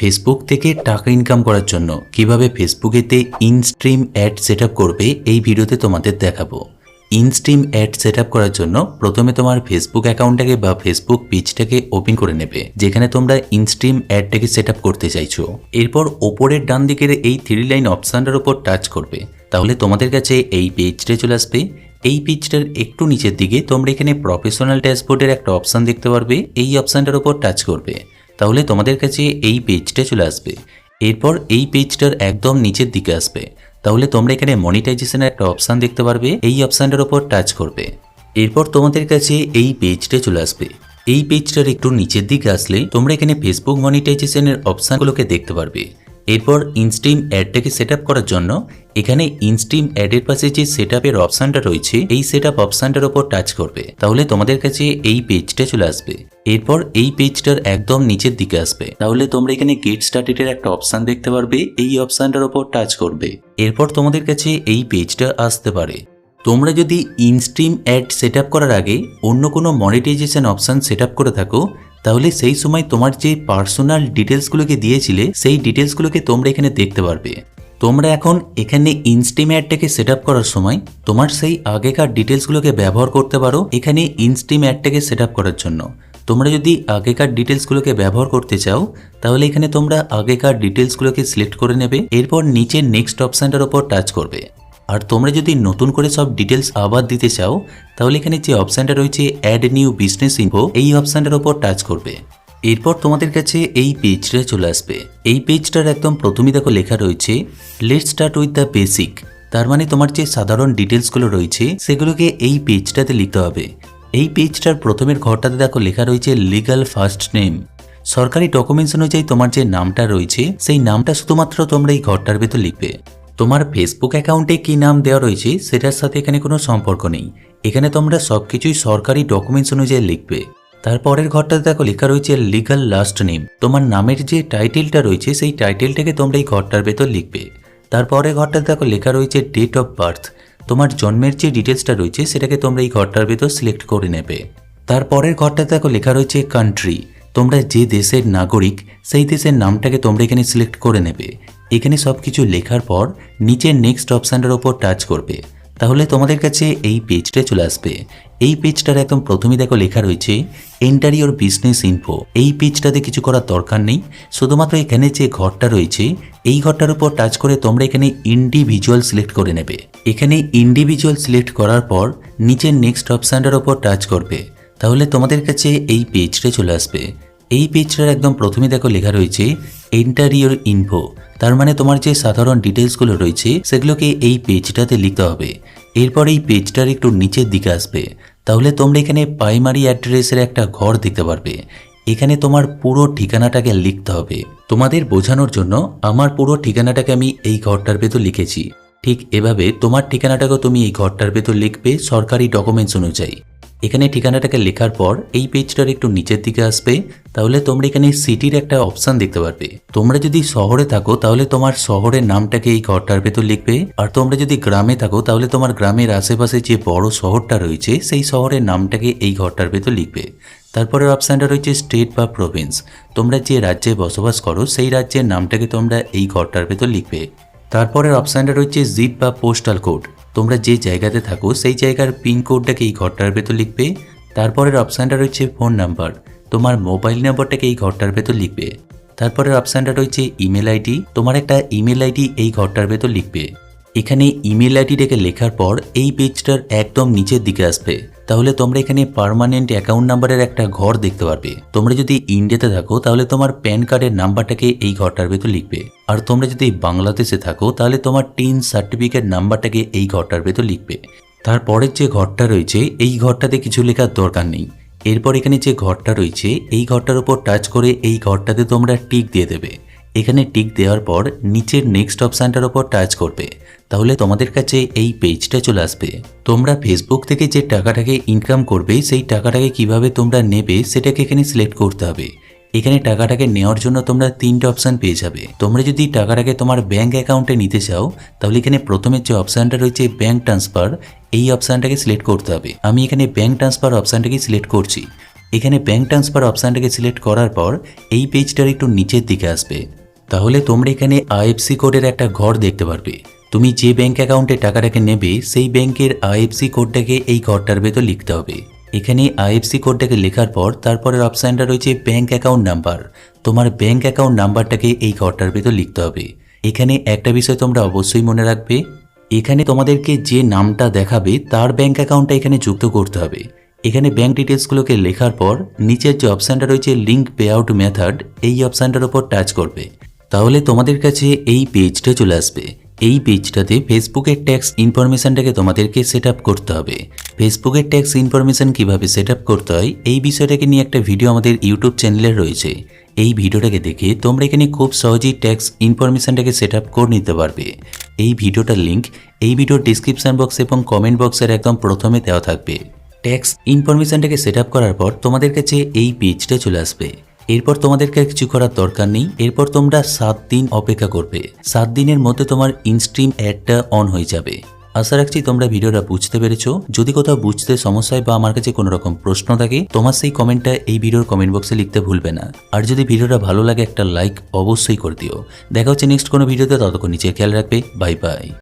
Facebook থেকে টাকা income করার জন্য কীভাবে ফেসবুকেতে ইনস্ট্রিম অ্যাড সেট করবে, এই ভিডিওতে তোমাদের দেখাবো। ইনস্ট্রিম অ্যাড সেট করার জন্য প্রথমে তোমার ফেসবুক অ্যাকাউন্টটাকে বা ফেসবুক পেজটাকে ওপেন করে নেবে, যেখানে তোমরা ইনস্ট্রিম অ্যাডটাকে সেট করতে চাইছো। এরপর ওপরের ডান দিকের এই থ্রি লাইন অপশানটার উপর টাচ করবে। তাহলে তোমাদের কাছে এই পেজটা চলে আসবে। এই পেজটার একটু নিচের দিকে তোমরা এখানে প্রফেশনাল ড্যাশবোর্ডের একটা অপশান দেখতে পারবে। এই অপশানটার উপর টাচ করবে। তাহলে তোমাদের কাছে এই পেজটা চলে আসবে। এরপর এই পেজটার একদম নিচের দিকে আসবে। তাহলে তোমরা এখানে মনিটাইজেশনের একটা অপশান দেখতে পারবে। এই অপশানটার উপর টাচ করবে। এরপর তোমাদের কাছে এই পেজটা চলে আসবে। এই পেজটার একটু নিচের দিকে আসলে তোমরা এখানে ফেসবুক মনিটাইজেশনের অপশানগুলোকে দেখতে পারবে। এরপর ইনস্ট্রিম অ্যাডটাকে সেট করার জন্য এখানে ইনস্ট্রিম অ্যাডের পাশে যে সেট আপের অপশানটা রয়েছে, এই সেট আপ অপশানটার ওপর টাচ করবে। তাহলে তোমাদের কাছে এই পেজটা চলে আসবে। এরপর এই পেজটার একদম নিচের দিকে আসবে। তাহলে তোমরা এখানে গেট স্টার্টেডের একটা অপশান দেখতে পারবে, এই অপশানটার ওপর টাচ করবে। এরপর তোমাদের কাছে এই পেজটা আসতে পারে। তোমরা যদি ইনস্ট্রিম অ্যাড সেট করার আগে অন্য কোনো মনিটাইজেশন অপশান সেট করে থাকো, তাহলে সেই সময় তোমার যে পার্সোনাল ডিটেলসগুলোকে দিয়েছিলে, সেই ডিটেলসগুলোকে তোমরা এখানে দেখতে পারবে। তোমরা এখন এখানে ইনস্ট্রিম অ্যাডটাকে সেট করার সময় তোমার সেই আগেকার ডিটেলসগুলোকে ব্যবহার করতে পারো এখানে ইনস্ট্রিম অ্যাডটাকে সেট করার জন্য। তোমরা যদি আগেকার ডিটেলসগুলোকে ব্যবহার করতে চাও, তাহলে এখানে তোমরা আগেকার ডিটেলসগুলোকে সিলেক্ট করে নেবে, এরপর নিচের নেক্সট অপশানটার ওপর টাচ করবে। আর তোমরা যদি নতুন করে সব ডিটেলস আবার দিতে চাও, তাহলে এখানে যে অপশানটা রয়েছে অ্যাড নিউ বিজনেস ইনফো এই অপশানটার ওপর টাচ করবে। এরপর তোমাদের কাছে এই পেজটা চলে আসবে। এই পেজটার একদম প্রথমে দেখো লেখা রয়েছে let start with the basic তার মানে তোমার যে সাধারণ ডিটেলসগুলো রয়েছে, সেগুলোকে এই পেজটাতে লিখতে হবে। এই পেজটার প্রথমের ঘরটাতে দেখো লেখা রয়েছে লিগাল ফার্স্ট নেম সরকারি ডকুমেন্টস অনুযায়ী তোমার যে নামটা রয়েছে, সেই নামটা শুধুমাত্র তোমরা এই ঘরটার ভেতর লিখবে। তোমার ফেসবুক অ্যাকাউন্টে কি নাম দেওয়া রয়েছে, সেটার সাথে এখানে কোনো সম্পর্ক নেই। এখানে তোমরা সব কিছুই সরকারি ডকুমেন্টস অনুযায়ী লিখবে। তারপরের ঘরটাতে দেখো লেখা রয়েছে লিগাল লাস্ট নেম তোমার নামের যে টাইটেলটা রয়েছে, সেই টাইটেলটাকে তোমরা এই ঘরটার ভেতর লিখবে। তারপরের ঘরটাতে দেখো লেখা রয়েছে ডেট অফ বার্থ তোমার জন্মের যে ডিটেলসটা রয়েছে, সেটাকে তোমরা এই ঘরটার ভেতর সিলেক্ট করে নেবে। তারপরের ঘরটাতে দেখো লেখা রয়েছে কান্ট্রি তোমরা যে দেশের নাগরিক, সেই দেশের নামটাকে তোমরা এখানে সিলেক্ট করে নেবে। এখানে সব কিছু লেখার পর নিচের নেক্সট অপশানটার ওপর টাচ করবে। তাহলে তোমাদের কাছে এই পেজটা চলে আসবে। এই পেজটার একদম প্রথমেই দেখো লেখা রয়েছে এন্টার ইউর বিজনেস ইনফো এই পেজটাতে কিছু করার দরকার নেই। শুধুমাত্র এখানে যে ঘরটা রয়েছে, এই ঘরটার উপর টাচ করে তোমরা এখানে ইন্ডিভিজুয়াল সিলেক্ট করে নেবে। এখানে ইন্ডিভিজুয়াল সিলেক্ট করার পর নিচের নেক্সট অপশানটার উপর টাচ করবে। তাহলে তোমাদের কাছে এই পেজটা চলে আসবে। এই পেজটার একদম প্রথমে দেখো লেখা রয়েছে এন্টার ইউর ইনফো তার মানে তোমার যে সাধারণ ডিটেলসগুলো রয়েছে, সেগুলোকে এই পেজটাতে লিখতে হবে। এরপর এই পেজটার একটু নিচের দিকে আসবে। তাহলে তোমরা এখানে প্রাইমারি অ্যাড্রেসের একটা ঘর দেখতে পারবে। এখানে তোমার পুরো ঠিকানাটাকে লিখতে হবে। তোমাদের বোঝানোর জন্য আমার পুরো ঠিকানাটাকে আমি এই ঘরটার ভেতর লিখেছি। ঠিক এভাবে তোমার ঠিকানাটাকেও তুমি এই ঘরটার ভেতর লিখবে সরকারি ডকুমেন্টস অনুযায়ী। এখানে ঠিকানাটাকে লেখার পর এই পেজটার একটু নিচের দিকে আসবে, তাহলে তোমরা এখানে সিটির একটা অপশান দেখতে পারবে। তোমরা যদি শহরে থাকো, তাহলে তোমার শহরের নামটাকে এই ঘরটার ভেতর লিখবে। আর তোমরা যদি গ্রামে থাকো, তাহলে তোমার গ্রামের আশেপাশে যে বড় শহরটা রয়েছে, সেই শহরের নামটাকে এই ঘরটার ভেতর লিখবে। তারপরের অপশানটা রয়েছে স্টেট বা প্রভিন্স তোমরা যে রাজ্যে বসবাস করো, সেই রাজ্যের নামটাকে তোমরা এই ঘরটার ভেতর লিখবে। তারপরের অপশানটা রয়েছে জিপ বা পোস্টাল কোড তোমরা যে জায়গাতে থাকো, সেই জায়গার পিনকোডটাকে এই ঘরটার ভেতর লিখবে। তারপরের অপশানটা রয়েছে ফোন নাম্বার তোমার মোবাইল নাম্বারটাকে এই ঘরটার ভেতর লিখবে। তারপরের অপশানটা রয়েছে ইমেল আইডি তোমার একটা ইমেল আইডি এই ঘরটার ভেতর লিখবে। এখানে ইমেল আইডিটাকে লেখার পর এই পেজটার একদম নিচের দিকে আসবে। তাহলে তোমরা এখানে পার্মানেন্ট অ্যাকাউন্ট নাম্বারের একটা ঘর দেখতে পারবে। তোমরা যদি ইন্ডিয়াতে থাকো, তাহলে তোমার প্যান কার্ডের নাম্বারটাকে এই ঘরটার ভেতর লিখবে। আর তোমরা যদি বাংলাদেশে থাকো, তাহলে তোমার টিন সার্টিফিকেট নাম্বারটাকে এই ঘরটার ভেতর লিখবে। তারপরের যে ঘরটা রয়েছে, এই ঘরটাতে কিছু লেখার দরকার নেই। এরপর এখানে যে ঘরটা রয়েছে, এই ঘরটার উপর টাচ করে এই ঘরটাতে তোমরা টিক দিয়ে দেবে। এখানে টিক দেওয়ার পর নিচের নেক্সট অপশানটার ওপর টাচ করবে। তাহলে তোমাদের কাছে এই পেজটা চলে আসবে। তোমরা ফেসবুক থেকে যে টাকাটাকে ইনকাম করবে, সেই টাকাটাকে কীভাবে তোমরা নেবে, সেটাকে এখানে সিলেক্ট করতে হবে। এখানে টাকাটাকে নেওয়ার জন্য তোমরা তিনটে অপশান পেয়ে যাবে। তোমরা যদি টাকাটাকে তোমার ব্যাঙ্ক অ্যাকাউন্টে নিতে চাও, তাহলে এখানে প্রথমে যে অপশানটা রয়েছে ব্যাঙ্ক ট্রান্সফার এই অপশানটাকে সিলেক্ট করতে হবে। আমি এখানে ব্যাঙ্ক ট্রান্সফার অপশানটাকে সিলেক্ট করছি। এখানে ব্যাঙ্ক ট্রান্সফার অপশানটাকে সিলেক্ট করার পর এই পেজটার একটু নিচের দিকে আসবে। তাহলে তোমরা এখানে আইএফসি কোডের একটা ঘর দেখতে পারবে। তুমি যে ব্যাঙ্ক অ্যাকাউন্টে টাকাটাকে নেবে, সেই ব্যাংকের আইএফসি কোডটাকে এই ঘরটার ভেতর লিখতে হবে। এখানে আইএফসি কোডটাকে লেখার পর তারপরের অপশানটা রয়েছে ব্যাঙ্ক অ্যাকাউন্ট নাম্বার তোমার ব্যাঙ্ক অ্যাকাউন্ট নাম্বারটাকে এই ঘরটার ভেতর লিখতে হবে। এখানে একটা বিষয় তোমরা অবশ্যই মনে রাখবে, এখানে তোমাদেরকে যে নামটা দেখাবে, তার ব্যাঙ্ক অ্যাকাউন্টটা এখানে যুক্ত করতে হবে। এখানে ব্যাঙ্ক ডিটেলসগুলোকে লেখার পর, নিচের যে অপশানটা রয়েছে লিঙ্ক পে আউট মেথড এই অপশানটার ওপর টাচ করবে। তাহলে তোমাদের কাছে এই পেজটা চলে আসবে। এই পেজটাতে ফেসবুকের ট্যাক্স ইনফরমেশনটাকে তোমাদেরকে সেট করতে হবে। ফেসবুকের ট্যাক্স ইনফরমেশন কীভাবে সেট করতে হয়, এই বিষয়টাকে নিয়ে একটা ভিডিও আমাদের ইউটিউব চ্যানেলে রয়েছে। এই ভিডিওটাকে দেখে তোমরা এখানে খুব সহজেই ট্যাক্স ইনফরমেশনটাকে সেট করে নিতে পারবে। এই ভিডিওটার লিঙ্ক এই ভিডিওর ডিসক্রিপশন বক্স এবং কমেন্ট বক্সের একদম প্রথমে দেওয়া থাকবে। ট্যাক্স ইনফরমেশনটাকে সেট করার পর তোমাদের কাছে এই পেজটা চলে আসবে। এরপর তোমাদেরকে কিছু করার দরকার নেই। এরপর তোমরা সাত দিন অপেক্ষা করবে। সাত দিনের মধ্যে তোমার ইনস্ট্রিম অ্যাডটা অন হয়ে যাবে। আশা রাখছি তোমরা ভিডিওটা বুঝতে পেরেছ। যদি কোথাও বুঝতে সমস্যা হয় বা আমার কাছে কোনো রকম প্রশ্ন থাকে, তোমার সেই কমেন্টটা এই ভিডিওর কমেন্ট বক্সে লিখতে ভুলবে না। আর যদি ভিডিওটা ভালো লাগে একটা লাইক অবশ্যই করে দিও। দেখা হচ্ছে নেক্সট কোনো ভিডিওতে, ততক্ষণ নিচে খেয়াল রাখবে। Bye bye